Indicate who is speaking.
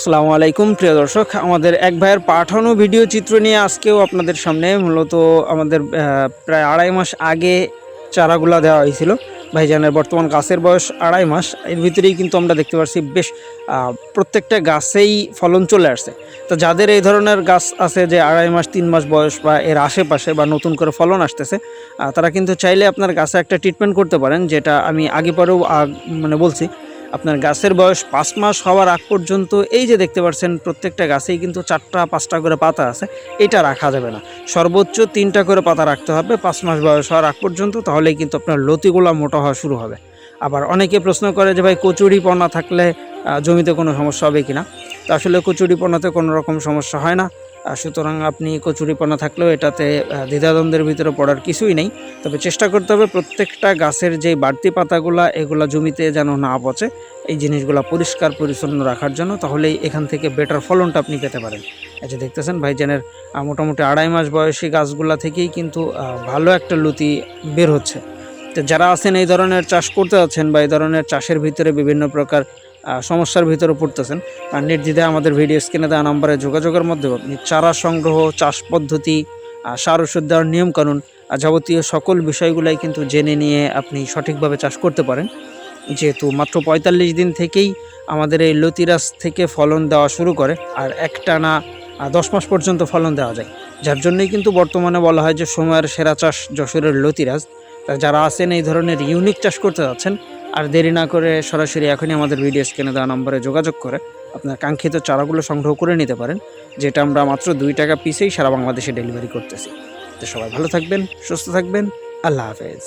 Speaker 1: আসসালামু আলাইকুম, প্রিয় দর্শক। আমাদের এক ভাইয়ের পাঠানো ভিডিও চিত্র নিয়ে আজকেও আপনাদের সামনে মূলত আমাদের প্রায় আড়াই মাস আগে চারাগুলা দেওয়া হয়েছিল। ভাইজানের বর্তমান গাছের বয়স আড়াই মাস। এর ভিতরেই কিন্তু আমরা দেখতে পাচ্ছি বেশ প্রত্যেকটা গাছেই ফলন চলে আসছে। তো যাদের এই ধরনের গাছ আছে যে আড়াই মাস, তিন মাস বয়স বা এর আশেপাশে বা নতুন করে ফলন আসতেছে তারা কিন্তু চাইলে আপনার গাছে একটা ট্রিটমেন্ট করতে পারেন, যেটা আমি আগে পরেও মানে বলছি। আপনার গাছের বয়স পাঁচ মাস হওয়ার আগ পর্যন্ত এই যে দেখতে পাচ্ছেন প্রত্যেকটা গাছেই কিন্তু চারটা, পাঁচটা করে পাতা আছে, এটা রাখা যাবে না। সর্বোচ্চ তিনটা করে পাতা রাখতে হবে, পাঁচ মাস বয়স হওয়ার আগ পর্যন্ত, তাহলেই কিন্তু আপনার লতিগুলা মোটা হওয়া শুরু হবে। আবার অনেকে প্রশ্ন করে যে ভাই, কচুরিপনা থাকলে জমিতে কোনো সমস্যা হবে কিনা? তো আসলে কচুরিপনাতে কোনো রকম সমস্যা হয় না। সুতরাং আপনি কচুরিপনা থাকলেও এটাতে দ্বিধাদ্বন্দ্বের ভিতরে পড়ার কিছুই নেই। তবে চেষ্টা করতে হবে প্রত্যেকটা গাছের যে বাড়তি পাতাগুলা, এগুলা জমিতে যেন না পচে, এই জিনিসগুলো পরিষ্কার পরিচ্ছন্ন রাখার জন্য, তাহলেই এখান থেকে বেটার ফলনটা আপনি পেতে পারেন। এই যে দেখতেছেন ভাইজানের মোটামুটি আড়াই মাস বয়সী গাছগুলা থেকেই কিন্তু ভালো একটা লুতি বের হচ্ছে। তো যারা আছেন এই ধরনের চাষ করতে যাচ্ছেন বা এই ধরনের চাষের ভিতরে বিভিন্ন প্রকার সমস্যার ভিতরে পড়তেছেন। আর নির্দ্বিধায় আমাদের ভিডিও স্ক্রিনে দেওয়া নাম্বারে যোগাযোগের মাধ্যমে আপনি চারা সংগ্রহ, চাষ পদ্ধতি সার ওষুধ দেওয়ার নিয়মকানুন যাবতীয় সকল বিষয়গুলাই কিন্তু জেনে নিয়ে আপনি সঠিকভাবে চাষ করতে পারেন। যেহেতু মাত্র পঁয়তাল্লিশ দিন থেকেই আমাদের এই লতিরাজ থেকে ফলন দেওয়া শুরু করে, আর একটানা দশ মাস পর্যন্ত ফলন দেওয়া যায়। যার জন্যই কিন্তু বর্তমানে বলা হয় যে সময়ের সেরা চাষ যশোরের লতিরাজ যারা আছেন, এই ধরনের ইউনিক চাষ করতে যাচ্ছেন, আর দেরি না করে সরাসরি এখনই আমাদের ভিডিও স্ক্রিনে দেওয়া নম্বরে যোগাযোগ করে আপনার কাঙ্ক্ষিত চারাগুলো সংগ্রহ করে নিতে পারেন, যেটা আমরা মাত্র দুই টাকা পিসেই সারা বাংলাদেশে ডেলিভারি করতেছি। তো সবাই ভালো থাকবেন, সুস্থ থাকবেন, আল্লাহ হাফেজ।